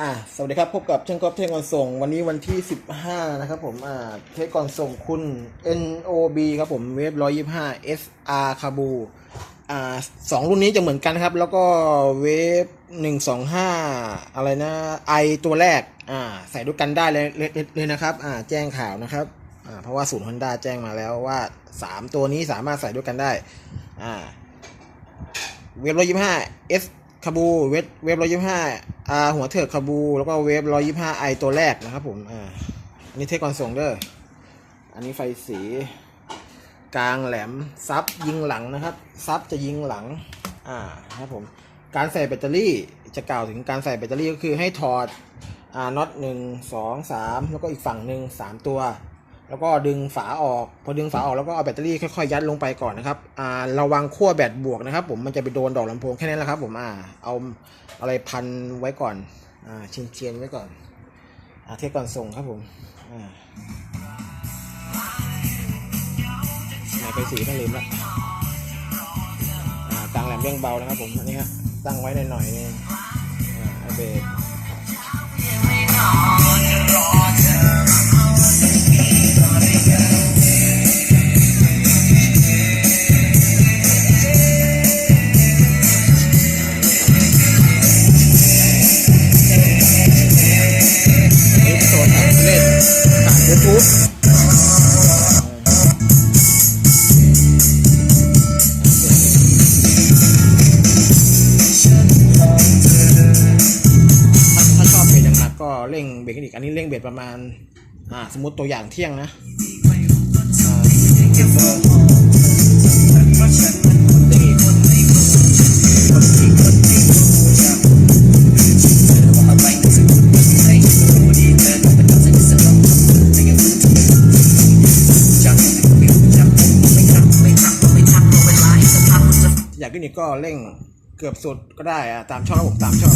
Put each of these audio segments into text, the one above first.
อ่าสวัสดีครับ พบกับเช่างกอฟเทคกอนส่ง วันนี้วันที่ 15 นะครับผม อ่า เทคกอนส่งคุณ NOB ครับผมเวฟ125 SR คาบู อ่าสองรุ่นนี้จะเหมือนกันครับ แล้วก็เวฟ125 อะไรนะไอตัวแรก อ่า ใส่ด้วยกันได้เลยเลยเลยนะครับ อ่า แจ้งข่าวนะครับ อ่า เพราะว่าศูนย์ฮอนด้าแจ้งมาแล้วว่า 3 ตัวนี้สามารถใส่ด้วยกันได้ อ่า เวฟร้อยยี่ห้าเอส คาบูเวฟเวฟร้อยยี่ห้าอาหัวเถิกคาบู แล้วก็เวฟร้อยยี่ห้าไอตัวแรกนะครับผมอ่าอันนี้เทคก่อนส่งเด้ออันนี้ไฟสี กลางแหลมซับยิงหลังนะครับซับจะยิงหลังอ่าครับผมการใส่แบตเตอรี่จะกล่าวถึงการใส่แบตเตอรี่ก็คือให้ถอดอ่าน็อตหนึ่งสองสามแล้วก็อีกฝั่งหนึ่งสามตัว แล้วก็ดึงฝาออก พอดึงฝาออกแล้วก็เอาแบตเตอรี่ค่อยๆยัดลงไปก่อนนะครับอ่าระวังขั้วแบตบวกนะครับ ผมมันจะไปโดนดอกลำโพงแค่นั้นแหละครับ ผมอ่าเอาอะไรพันไว้ก่อนอ่าเชียนเชียนๆไว้ก่อนอ่าเทสก่อนส่งครับผมอ่าไหนไปสีต้องลืมละอ่ากลางแหลมเร่งเบานะครับผมอันนี้ฮะตั้งไว้หน่อยๆนึงอ่าเบร ยูทูบถ้าชอบเบรกหนักก็เร่งเบรกอีกอันนี้เร่งเบรกประมาณ อ่า สมมติตัวอย่างเที่ยงนะากขึ้นอีกก็เร่งเกือบสุดก็ได้อะตามชอบผมตามชอบ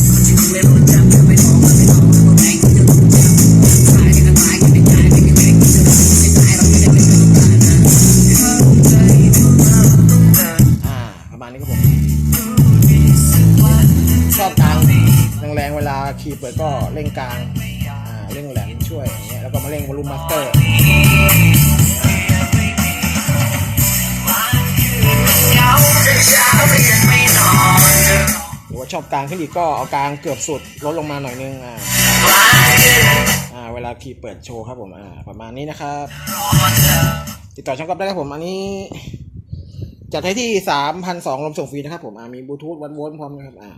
อ่าประมาณนี้ครับผมชอบกลางแรงๆเวลาขี่เปิดก็เร่งกลางอ่าเร่งแหลมช่วยอย่างเงี้ยแล้วก็มาเร่งวอลลุ่มมาสเตอร์ ว่าชอบกลางขึ้นอีกก็เอากลางเกือบสุดลดลงมาหน่อยนึงอ่าอ่าเวลาขี่เปิดโชว์ครับผมอ่าประมาณนี้นะครับติดต่อช่องก๊อฟได้ครับผมอันนี้จัดให้ที่สามพันสองลมส่งฟรีนะครับผมอ่ามีบลูทูธวันโวล์พร้อมนะครับอ่า